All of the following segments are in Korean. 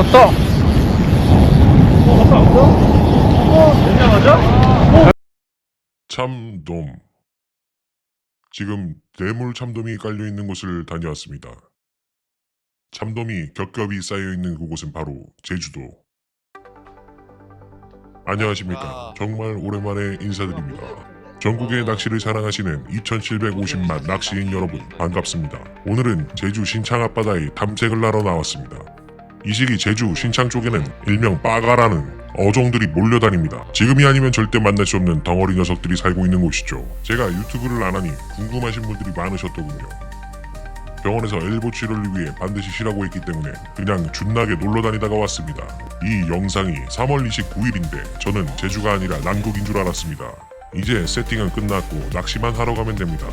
왔다. 어, 왔다, 왔다? 어, 되자마자? 참돔. 지금 대물 참돔이 깔려 있는 곳을 다녀왔습니다. 참돔이 겹겹이 쌓여 있는 그곳은 바로 제주도. 안녕하십니까. 정말 오랜만에 인사드립니다. 전국의 낚시를 사랑하시는 2750만 낚시인 여러분 반갑습니다. 오늘은 제주 신창 앞바다에 탐색을 하러 나왔습니다. 이 시기 제주 신창 쪽에는 일명 빠가라는 어종들이 몰려다닙니다. 지금이 아니면 절대 만날 수 없는 덩어리 녀석들이 살고 있는 곳이죠. 제가 유튜브를 안 하니 궁금하신 분들이 많으셨더군요. 병원에서 엘보 치료를 위해 반드시 쉬라고 했기 때문에 그냥 준나게 놀러 다니다가 왔습니다. 이 영상이 3월 29일인데 저는 제주가 아니라 남국인 줄 알았습니다. 이제 세팅은 끝났고 낚시만 하러 가면 됩니다.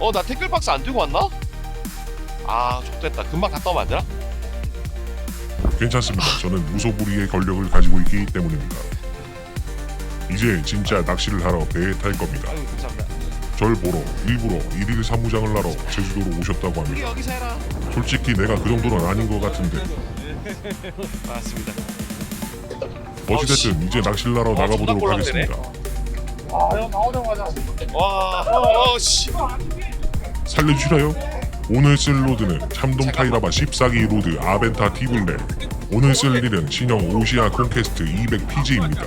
어, 나 태클박스 안 들고 왔나? 아, 좋됐다. 금방 갔다 오면 안 되나? 괜찮습니다. 저는 무소불위의 권력을 가지고 있기 때문입니다. 이제 진짜 낚시를 하러 배에 탈 겁니다. 아유, 감사합니다. 절 보러 일부러 일일 사무장을 하러 제주도로 오셨다고 합니다. 여기서 해라. 솔직히 내가 그 정도는 아닌 것 같은데 맞습니다. 어찌됐든 이제 낚시를 하러 존나 나가보도록. 하겠습니다. 아. 와, 어, 어, 씨. 살려주시나요? 오늘 쓸 로드는 참돔 타이라바 14기 로드 아벤타 티블렛 오늘 쓸 릴은 신형 오시아 콘캐스트 200PG입니다.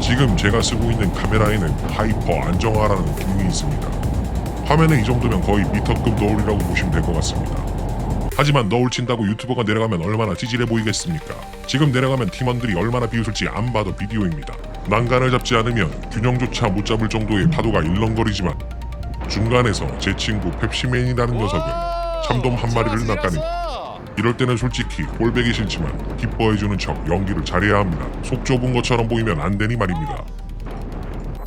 지금 제가 쓰고 있는 카메라에는 하이퍼 안정화라는 기능이 있습니다. 화면에 이 정도면 거의 미터급 너울이라고 보시면 될 것 같습니다. 하지만 너울 친다고 유튜버가 내려가면 얼마나 찌질해 보이겠습니까? 지금 내려가면 팀원들이 얼마나 비웃을지 안 봐도 비디오입니다. 난간을 잡지 않으면 균형조차 못 잡을 정도의 파도가 일렁거리지만 중간에서 제 친구 펩시맨이라는 녀석은 참돔 한 마리를 낚아냅니다. 이럴 때는 솔직히 꼴배기 싫지만 기뻐해주는 척 연기를 잘해야 합니다. 속 좁은 것처럼 보이면 안 되니 말입니다.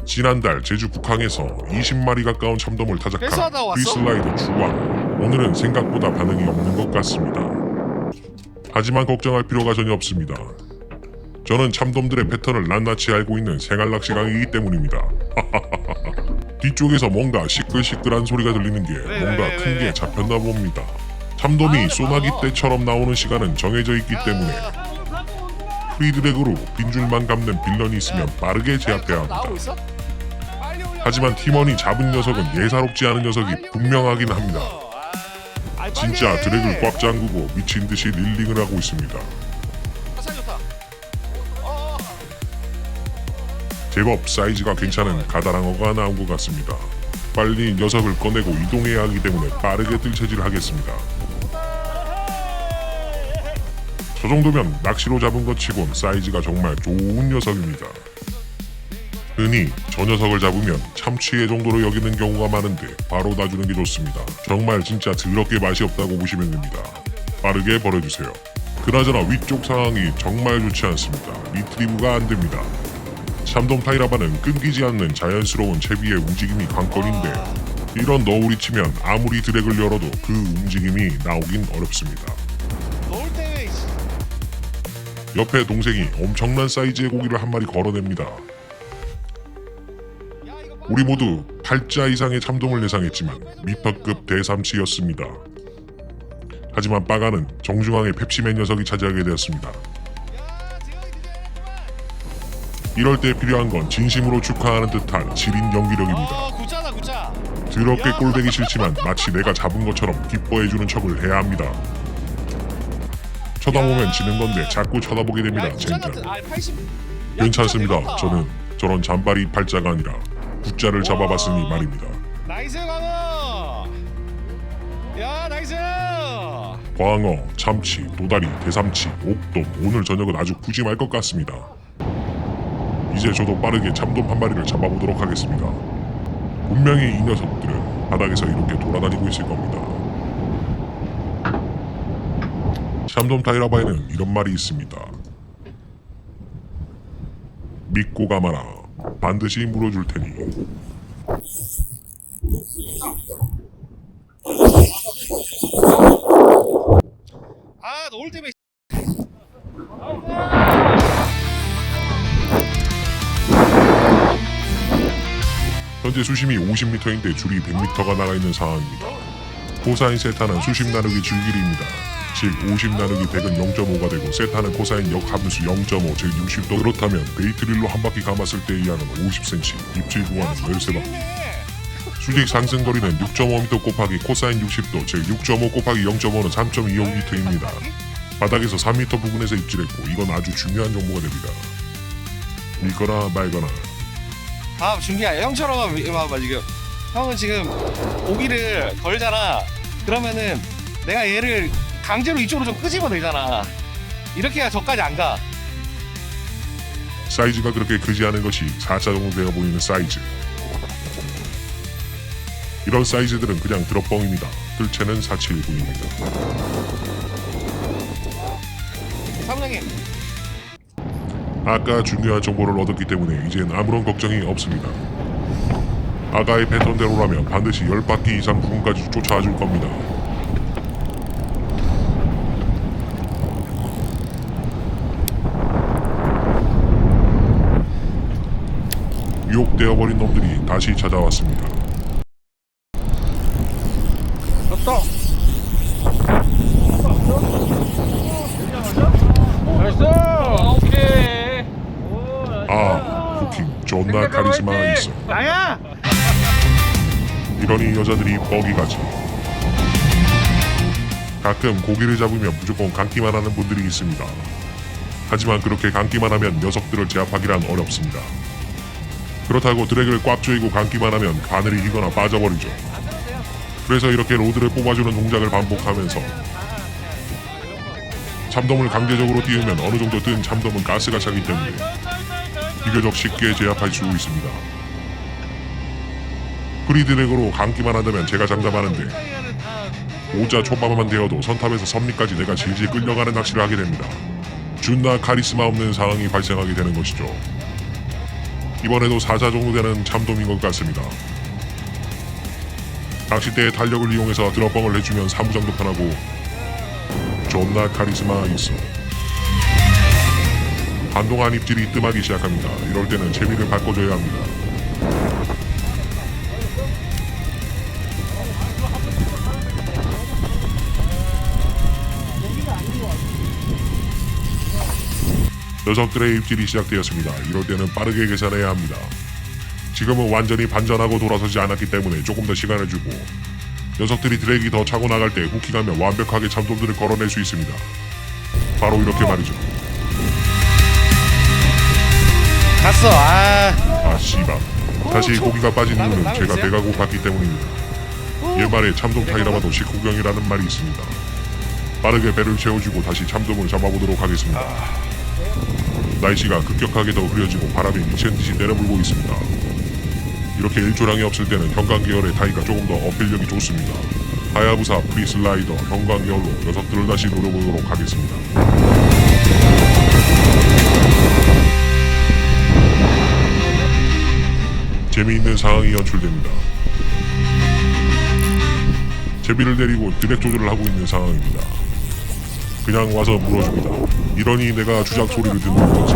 지난달 제주 국항에서 20마리 가까운 참돔을 타작한 왔어? 프리슬라이드 주왕 오늘은 생각보다 반응이 없는 것 같습니다. 하지만 걱정할 필요가 전혀 없습니다. 저는 참돔들의 패턴을 낱낱이 알고 있는 생활낚시강이기 때문입니다. 뒤쪽에서 뭔가 시끌시끌한 소리가 들리는 게 왜, 뭔가 큰게 왜? 잡혔나 봅니다. 참돔이 아, 소나기 아. 때처럼 나오는 시간은 정해져 있기 때문에 프리드랙으로 빈줄만 감는 빌런이 있으면 빠르게 제압해야 합니다. 나오고 있어? 빨리 올려. 하지만 팀원이 잡은 녀석은 예사롭지 않은 녀석이 분명하긴 합니다. 아, 진짜 해. 드랙을 꽉 잠그고 미친 듯이 릴링을 하고 있습니다. 어, 제법 사이즈가 괜찮은 가다랑어가 나온 것 같습니다. 빨리 녀석을 꺼내고 이동해야 하기 때문에 빠르게 뜰채질을 하겠습니다. 저 정도면 낚시로 잡은 것 치곤 사이즈가 정말 좋은 녀석입니다. 흔히 저 녀석을 잡으면 참치의 정도로 여기는 경우가 많은데 바로 놔주는 게 좋습니다. 정말 진짜 더럽게 맛이 없다고 보시면 됩니다. 빠르게 버려주세요. 그나저나 위쪽 상황이 정말 좋지 않습니다. 리트리브가 안 됩니다. 참돔 타이라바는 끊기지 않는 자연스러운 채비의 움직임이 관건인데 이런 너울이 치면 아무리 드랙을 열어도 그 움직임이 나오긴 어렵습니다. 옆에 동생이 엄청난 사이즈의 고기를 한 마리 걸어냅니다. 우리 모두 팔자 이상의 참돔을 예상했지만 미퍼급 대삼치였습니다. 하지만 빠가는 정중앙의 펩시맨 녀석이 차지하게 되었습니다. 이럴 때 필요한 건 진심으로 축하하는 듯한 지린 연기력입니다. 어, 구자다 구자. 더럽게 꼴배기 싫지만 마치 내가 잡은 것처럼 기뻐해주는 척을 해야 합니다. 쳐다보면 지는 건데 자꾸 쳐다보게 됩니다. 야, 구자 같은 젠장. 아, 80. 야, 괜찮습니다. 구자 저는 저런 잔바리 팔자가 아니라 굿자를 잡아봤으니 말입니다. 나이스 광어. 야, 나이스. 광어, 참치, 도다리, 대삼치, 옥돔 오늘 저녁은 아주 푸짐할 것 같습니다. 이제 저도 빠르게 참돔 한 마리를 잡아보도록 하겠습니다. 분명히 이 녀석들은 바닥에서 이렇게 돌아다니고 있을 겁니다. 참돔 타이라바에는 이런 말이 있습니다. 믿고 가마라. 반드시 물어줄 테니. 현재 수심이 50m인데 줄이 100m가 나가 있는 상황입니다. 코사인 세타는 수심 나누기 줄길이입니다. 즉 50 나누기 100은 0.5가 되고 세타는 코사인 역함수 0.5 즉 60도. 그렇다면 베이트릴로 한 바퀴 감았을 때의 양은 50cm 입질 구간은 13방 수직 상승거리는 6.5m 곱하기 코사인 60도 즉 6.5 곱하기 0.5는 3.25m입니다. 바닥에서 3m 부근에서 입질했고 이건 아주 중요한 정보가 됩니다. 믿거나 말거나 아 준비야. 형처럼 봐봐 지금. 형은 지금 고기를 걸잖아. 그러면은 내가 얘를 강제로 이쪽으로 좀 끄집어 내잖아. 이렇게 해야 저까지 안 가. 사이즈가 그렇게 크지 않은 것이 4차 정도 되어 보이는 사이즈. 이런 사이즈들은 그냥 드롭뻥입니다. 뜰채는 479입니다. 사무장님 아까 중요한 정보를 얻었기 때문에 이젠 아무런 걱정이 없습니다 아가의 패턴대로라면 반드시 10바퀴 이상 부근까지 쫓아와 줄 겁니다 유혹되어버린 놈들이 다시 찾아왔습니다. 나이스. 오케이. 아 후킹 존나 카리스마 있어 나야. 이러니 여자들이 뻐기가지. 가끔 고기를 잡으면 무조건 감기만 하는 분들이 있습니다. 하지만 그렇게 감기만 하면 녀석들을 제압하기란 어렵습니다. 그렇다고 드랙을 꽉 조이고 감기만 하면 바늘이 휘거나 빠져버리죠. 그래서 이렇게 로드를 뽑아주는 동작을 반복하면서 참돔을 강제적으로 띄우면 어느 정도 뜬 참돔은 가스가 차기 때문에 비교적 쉽게 제압할 수 있습니다. 프리드랙으로 감기만 한다면 제가 장담하는데 오자 초반만 되어도 선탑에서 섭리까지 내가 질질 끌려가는 낚시를 하게 됩니다. 준나 카리스마 없는 상황이 발생하게 되는 것이죠. 이번에도 4자 정도 되는 참돔인 것 같습니다. 낚싯대의 탄력을 이용해서 드롭뻥을 해주면 사무장도 편하고 존나 카리스마 있어. 한동안 입질이 뜸하기 시작합니다. 이럴 때는 재미를 바꿔줘야 합니다. 녀석들의 입질이 시작되었습니다. 이럴 때는 빠르게 계산해야 합니다. 지금은 완전히 반전하고 돌아서지 않았기 때문에 조금 더 시간을 주고 녀석들이 드랙이 더 차고 나갈 때 후킹하면 완벽하게 참돔들을 걸어낼 수 있습니다. 바로 이렇게 말이죠. 갔어 아 아 씨발. 다시 고기가 빠진 이유는 제가 배가 고팠기 때문입니다. 옛말에 참돔 타이라바도 식후경이라는 말이 있습니다. 빠르게 배를 채워주고 다시 참돔을 잡아보도록 하겠습니다. 날씨가 급격하게 더 흐려지고 바람이 미친 듯이 내려불고 있습니다. 이렇게 일조량이 없을 때는 형광 계열의 타이가 조금 더 어필력이 좋습니다. 하야부사 프리슬라이더 형광 계열로 녀석들을 다시 노려보도록 하겠습니다. 재미있는 상황이 연출됩니다. 제비를 내리고 드랙 조절을 하고 있는 상황입니다. 그냥 와서 물어줍니다. 이러니 내가 주작 소리를 듣는 거지.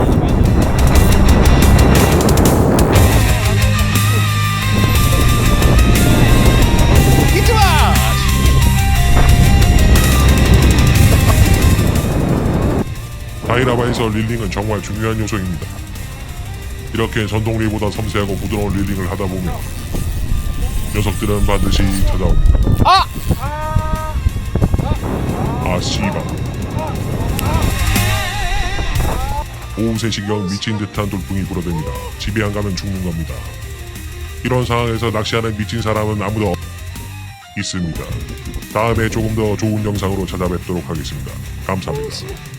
다이라바에서 릴링은 정말 중요한 요소입니다. 이렇게 전동 릴보다 섬세하고 부드러운 릴링을 하다 보면 녀석들은 반드시 찾아옵니다. 아! 아 씨발. 오후 3시경 미친 듯한 돌풍이 불어댑니다. 집에 안 가면 죽는 겁니다. 이런 상황에서 낚시하는 미친 사람은 아무도 없... 있습니다. 다음에 조금 더 좋은 영상으로 찾아뵙도록 하겠습니다. 감사합니다.